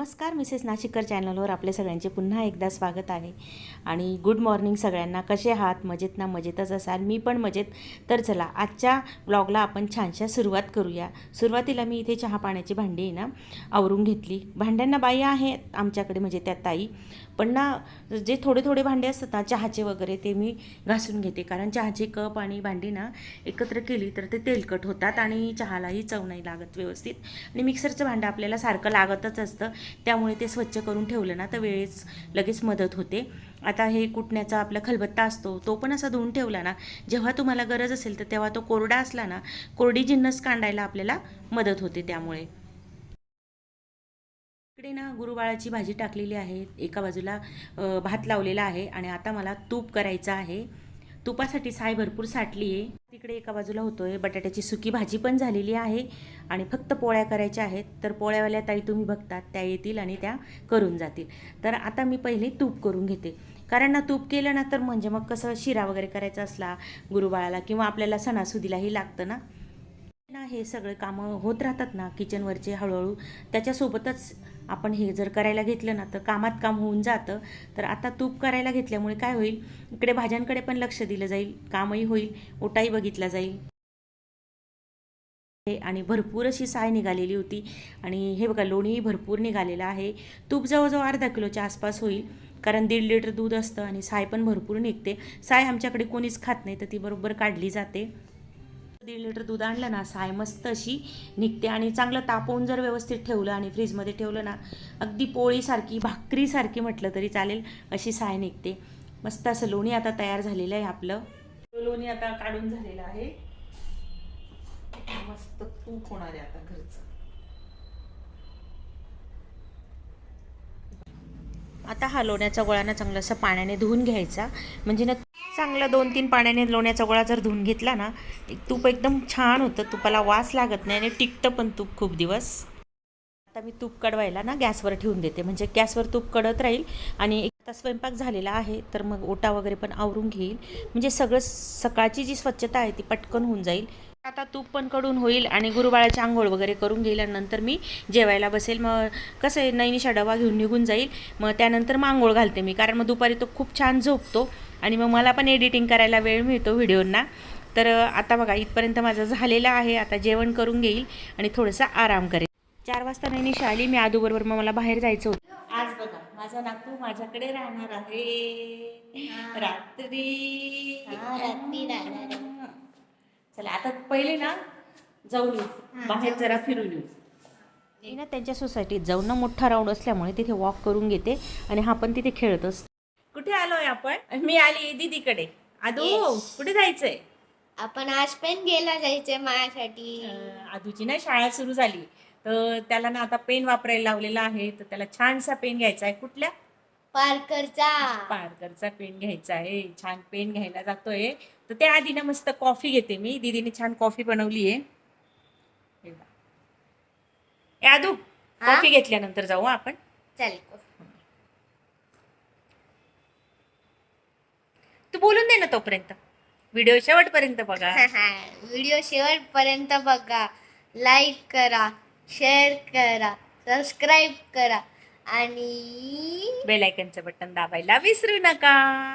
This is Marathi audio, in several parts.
नमस्कार मिसेस नाशिककर चॅनलवर आपल्या सगळ्यांचे पुन्हा एकदा स्वागत आहे. आणि गुड मॉर्निंग सगळ्यांना. कसे आहात? मजेत ना मजेतच असाल? मी पण मजेत. तर चला आजच्या ब्लॉगला आपण छानशा सुरुवात करूया. सुरुवातीला मी इथे चहा पाण्याची भांडी आहे ना आवरून घेतली. भांड्यांना बाई आहेत आमच्याकडे म्हणजे त्या ताई. पण ना जे थोडे थोडे भांडे असतात ना चहाचे वगैरे ते मी घासून घेते. कारण चहाचे कप आणि भांडी ना एकत्र केली तर ते तेलकट होतात आणि चहालाही चव नाही लागत व्यवस्थित. आणि मिक्सरचं भांडं आपल्याला सारखं लागतच असतं. त्यामुळे ते स्वच्छ करून ठेवलं ना तर वेळेस लगेच मदत होते. आता हे कुटण्याचा आपला खलबत्ता असतो तो पण असा धुवून ठेवला ना जेव्हा तुम्हाला गरज असेल तर तेव्हा तो कोरडा असला ना कोरडी जिन्नस कांडायला आपल्याला मदत होते त्यामुळे. इकडे ना गुरुबाळाची भाजी टाकलेली आहे एका बाजूला भात लावलेला आहे आणि आता मला तूप करायचं आहे. तुपासाठी साय भरपूर साठली आहे. तिकडे एका बाजूला होतोय. बटाट्याची सुकी भाजी पण झालेली आहे आणि फक्त पोळ्या करायच्या आहेत. तर पोळ्यावाल्या ताई तुम्ही बघतात त्या येतील आणि त्या करून जातील. तर आता मी पहिले तूप करून घेते. कारण ना तूप केलं ना तर म्हणजे मग कसं शिरा वगैरे करायचा असला गुरुबाळाला किंवा आपल्याला सणासुदीलाही लागतं ना. ना हे सगळे कामं होत राहतात ना किचनवरचे हळूहळू. त्याच्यासोबतच आपण हे जर करायला घेतलं ना तर कामात काम होऊन जातं. तर आता तूप करायला घेतल्यामुळे काय होईल? इकडे भाज्यांकडे पण लक्ष दिलं जाईल. कामही होईल. ओटाही बघितला जाईल. हे आणि भरपूर अशी साय निघालेली होती. आणि हे बघा लोणीही भरपूर निघालेलं आहे. तूप जवळजवळ अर्धा किलोच्या आसपास होईल. कारण दीड लिटर दूध असतं आणि साय पण भरपूर निघते. साय आमच्याकडे कोणीच खात नाही तर ती बरोबर काढली जाते. दीड लिटर दूध आणलं ना साय मस्त अशी निघते आणि चांगलं तापवून जर व्यवस्थित ठेवलं आणि फ्रीजमध्ये ठेवलं ना अगदी पोळीसारखी भाकरीसारखी म्हटलं तरी चालेल अशी साय निघते. मस्त असं लोणी आता तयार झालेलं आहे आपलं. लोणी आता काढून झालेलं आहे. मस्त तूप होणार आहे आता घरचं. आता हा लोण्याचा गोळा ना चांगला असं पाण्याने धुवून घ्यायचा. म्हणजे ना चांगला दोन तीन पाण्याने लोण्याचा गोळा जर धुवून घेतला ना एक तूप एकदम छान होतं तुपाला वास लागत नाही आणि टिकतं पण तूप खूप दिवस. आता मी तूप कडवायला ना गॅसवर ठेवून देते म्हणजे गॅसवर तूप कडत राहील आणि एक आता स्वयंपाक झालेला आहे तर मग ओटा वगैरे पण आवरून घेईल. म्हणजे सगळं सकाळची जी स्वच्छता आहे ती पटकन होऊन जाईल. आता तूप पण कडून होईल आणि गुरुबाळाची आंघोळ वगैरे करून घेईल आणि नंतर मी जेवायला बसेल. मग कसं आहे नैनिशा डबा घेऊन निघून जाईल. मग त्यानंतर मग आंघोळ घालते मी कारण मग दुपारी तो खूप छान झोपतो आणि मग मला पण एडिटिंग करायला वेळ मिळतो व्हिडिओंना. तर आता बघा इथपर्यंत माझं झालेलं आहे. आता जेवण करून घेईल आणि थोडंसं आराम करेल. चार वाजता नैनिशा आली मी आदूबरोबर मग मला बाहेर जायचं होतं. आज बघा माझा नातू माझ्याकडे राहणार आहे. रात्री. रात्री राहणार. चला आता पहिले ना जाऊन येऊ. बाहेर जरा फिरून येऊ. मी ना त्यांच्या सोसायटीत जाऊन ना मोठा राऊंड असल्यामुळे तिथे वॉक करून घेते आणि हा पण तिथे खेळत असतो. कुठे आलोय आपण? मी आली दीदीकडे. आदू. कुठे जायचंय? आपण आज पेन घ्यायला जायचंय माझ्यासाठी. आदूची ना शाळा सुरू झाली. तर त्याला ना आता पेन वापरायला लावलेला आहे. तर त्याला छानसा पेन घ्यायचा आहे. कुठल्या? पार्करचा. पारकरचा पेन घ्यायचा आहे. छान पेन घ्यायला जातोय. तर त्या आधी ना मस्त कॉफी घेते मी. दीदीने छान कॉफी बनवली आहे. हे आदू हा? कॉफी घेतल्यानंतर जाऊ हं आपण. चल तू बोलून दे ना तोपर्यंत. व्हिडिओ शेवटपर्यंत बघा. व्हिडिओ शेवटपर्यंत बघा. लाईक करा शेअर करा सबस्क्राईब करा आणि बेलायकनचं बटन दाबायला विसरू नका.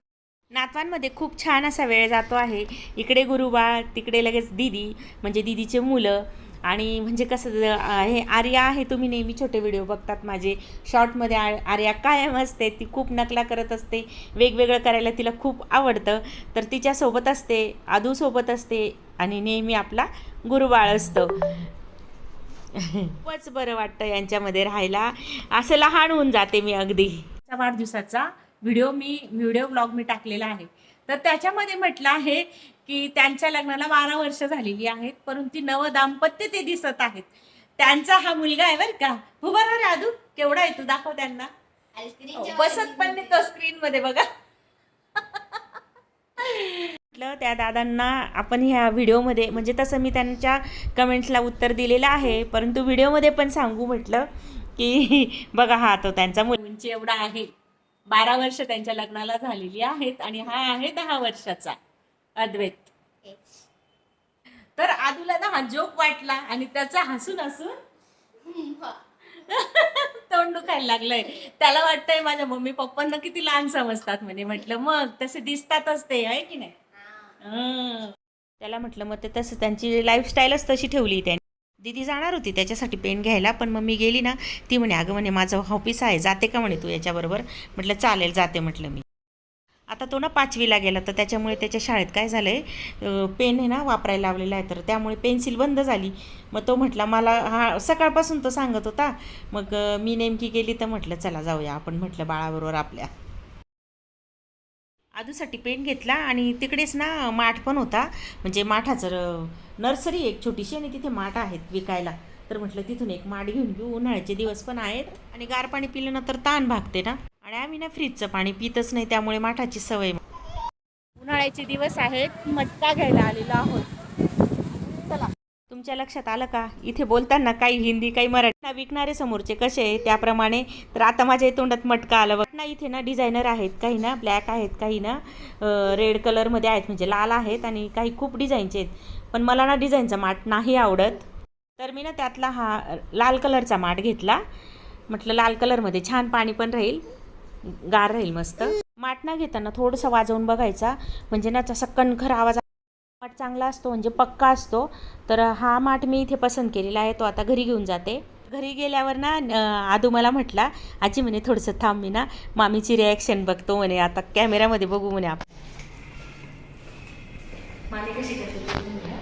नातवांमध्ये खूप छान असा वेळ जातो आहे. इकडे गुरुबाळ तिकडे लगेच दीदी म्हणजे दीदीचे मुलं. आणि म्हणजे कसं हे आर्या आहे तुम्ही नेहमी छोटे व्हिडिओ बघतात माझे. शॉर्टमध्ये आ आर्या कायम असते ती खूप नकला करत असते. वेगवेगळं करायला तिला खूप आवडतं. तर तिच्यासोबत असते आदूसोबत असते आणि नेहमी आपला गुरुबाळ असतं. खूपच बरं वाटतं यांच्यामध्ये राहायला. असं लहान होऊन जाते मी अगदी. वाढदिवसाचा व्हिडिओ मी व्हिडिओ ब्लॉग मी टाकलेला आहे. तर त्याच्यामध्ये म्हटलं आहे की त्यांच्या लग्नाला बारा वर्ष झालेली आहेत परंतु नव दाम्पत्य ते दिसत आहेत. त्यांचा हा मुलगा आहे बरं का. उभा राहा रे आदू केवढा आहे तू? दाखव त्यांना. आईस्क्रीमच्या बसत पण नाही तो स्क्रीन मध्ये बघा. म्हटलं त्या दादांना आपण ह्या व्हिडिओमध्ये म्हणजे तसं मी त्यांच्या कमेंट्सला उत्तर दिलेलं आहे परंतु व्हिडिओमध्ये पण सांगू म्हटलं की बघा हा तो त्यांचा मुल- उंची एवढा आहे. बारा वर्ष त्यांच्या लग्नाला झालेली आहेत आणि हा आहे दहा वर्षाचा अद्वैत. तर आदूला ना हा जोक वाटला आणि त्याचा हसून हसून तोंड दुखायला लागलंय. त्याला वाटतंय माझ्या मम्मी पप्पांना किती लहान समजतात म्हणे. म्हटलं मग तसे दिसतातच ते आहे की नाही? हं. त्याला म्हटलं मग ते तसं त्यांची लाईफस्टाईलच तशी ठेवली त्यांनी. दीदी जाणार होती त्याच्यासाठी पेन घ्यायला पण मग मी गेली ना ती म्हणे अगं म्हणे माझं ऑफिस आहे जाते का? म्हणे तू याच्याबरोबर. म्हटलं चालेल जाते म्हटलं मी. आता तो ना पाचवीला गेला तर त्याच्यामुळे त्याच्या शाळेत काय झालं आहे पेन आहे ना वापरायला लावलेला आहे तर त्यामुळे पेन्सिल बंद झाली. मग तो म्हटला मला हा सकाळपासून तो सांगत होता. मग मी नेमकी गेली तर म्हटलं चला जाऊया आपण म्हटलं बाळाबरोबर आपल्या. आदूसाठी पेंट घेतला आणि तिकडेच ना माठ पण होता. म्हणजे माठाचं नर्सरी एक छोटीशी आणि तिथे माठ आहेत विकायला. तर म्हटलं तिथून एक माठ घेऊन घेऊ उन्हाळ्याचे दिवस पण आहेत आणि गार पाणी पिलं ना तर ताण भागते ना. आणि आम्ही ना फ्रीजचं पाणी पितच नाही त्यामुळे माठाची सवय. उन्हाळ्याचे दिवस आहेत. मटका घ्यायला आलेलो आहोत. तुमच्या लक्षात आलं का? इथे बोलताना काही हिंदी काही मराठी विकणारे समोरचे कसे आहे त्याप्रमाणे तर आता माझ्या तोंडात मटका आलं बघ. ना इथे ना डिझायनर आहेत काही ना ब्लॅक आहेत काही ना रेड कलरमध्ये आहेत म्हणजे लाल आहेत आणि काही खूप डिझाईनचे आहेत. पण मला ना डिझाईनचा माठ नाही आवडत. तर मी ना त्यातला हा लाल कलरचा माठ घेतला. म्हटलं लाल कलरमध्ये छान पाणी पण राहील गार राहील मस्त. माठ ना घेताना थोडंसं वाजवून बघायचा म्हणजे ना तसा कणखर आवाज माठ चांगला असतो म्हणजे पक्का असतो. तर हा माठ मी इथे पसंत केलेला आहे तो आता घरी घेऊन जाते. घरी गेल्यावर ना आदू मला म्हटला आजी म्हणे थोडंसं थांब मी ना मामीची रिॲक्शन बघतो म्हणे आता कॅमेऱ्यामध्ये बघू म्हणे आपण. मामी कशी करते ते बघू म्हणे.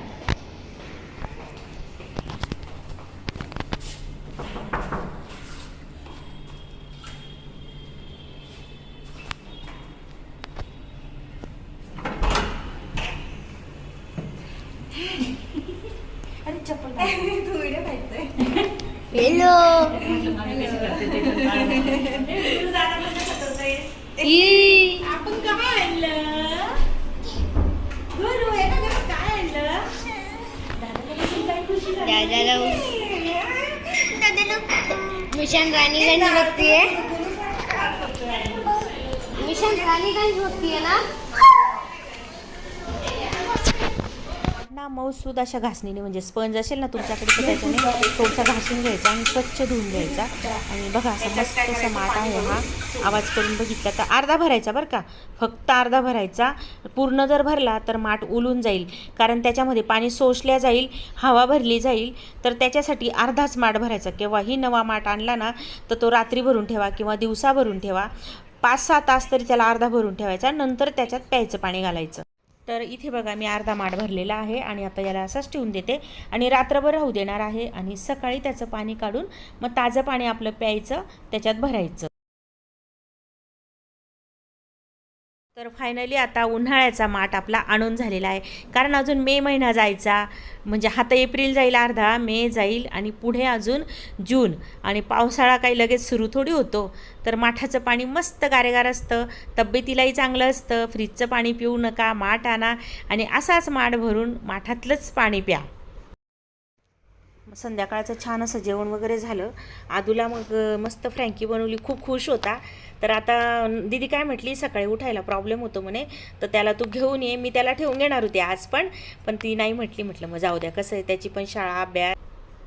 अरे चप्पल हॅलो आपण काय आणलं? गुरु गं, काय आणलं? दादाला बघून काय खुशी झाली? दादाला मिशन राणीगंज बघतीये मिशन राणीगंज बघतीये ना? ना मऊसूद अशा घासणीने म्हणजे स्पंज असेल ना तुमच्याकडे तर त्याच्याने थोडसा घासून घ्यायचा आणि स्वच्छ धुवून घ्यायचा. आणि बघा असा मस्त असा माठ आहे हा. आवाज करून बघितला तर अर्धा भरायचा बरं का. फक्त अर्धा भरायचा. पूर्ण जर भरला तर माठ उलून जाईल. कारण त्याच्यामध्ये पाणी सोसल्या जाईल हवा भरली जाईल. तर त्याच्यासाठी अर्धाच माठ भरायचा. केव्हाही नवा माठ आणला ना तर तो रात्री भरून ठेवा किंवा दिवसा भरून ठेवा. पाच सहा तास तरी त्याला अर्धा भरून ठेवायचा नंतर त्याच्यात प्यायचं पाणी घालायचं. तर इथे बघा मी अर्धा माठ भरलेला आहे आणि आता याला असंच ठेवून देते. आणि रात्रभर राहू देणार आहे आणि सकाळी त्याचं पाणी काढून मग ताजं पाणी आपलं प्यायचं त्याच्यात भरायचं. तर फायनली आता उन्हाळ्याचा माठ आपला आणून झालेला आहे. कारण अजून मे महिना जायचा म्हणजे हा तर एप्रिल जाईल अर्धा मे जाईल आणि पुढे अजून जून. आणि पावसाळा काही लगेच सुरू थोडी होतो. तर माठाचं पाणी मस्त गारेगार असतं तब्येतीलाही चांगलं असतं फ्रीजचं पाणी पिऊ नका माठ आणा आणि असाच माठ भरून माठातलंच पाणी प्या. संध्याकाळचं छान असं जेवण वगैरे झालं. आदूला मग मस्त फ्रँकी बनवली खूप खुश होता. तर आता दिदी दीदी काय म्हटली सकाळी उठायला प्रॉब्लेम होतो म्हणे तर त्याला तू घेऊन ये मी त्याला ठेवून घेणार होते आज पण पण ती नाही म्हटली म्हटलं मग जाऊ द्या कसं आहे त्याची पण शाळा अभ्यास.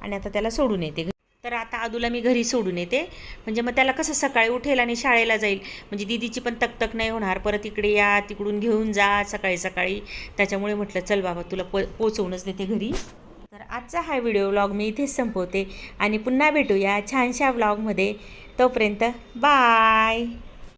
आणि आता त्याला सोडून येते तर आता आदूला मी घरी सोडून येते. म्हणजे मग त्याला कसं सकाळी उठेल आणि शाळेला जाईल. म्हणजे दीदीची पण तकतक नाही होणार परत इकडे या तिकडून घेऊन जा सकाळी सकाळी. त्याच्यामुळे म्हटलं चल बाबा तुला प पोचवूनच देते घरी. तर आजचा हा व्हिडिओ व्लॉग मी इथेच संपवते आणि पुन्हा भेटूया छानशा व्लॉगमध्ये तोपर्यंत बाय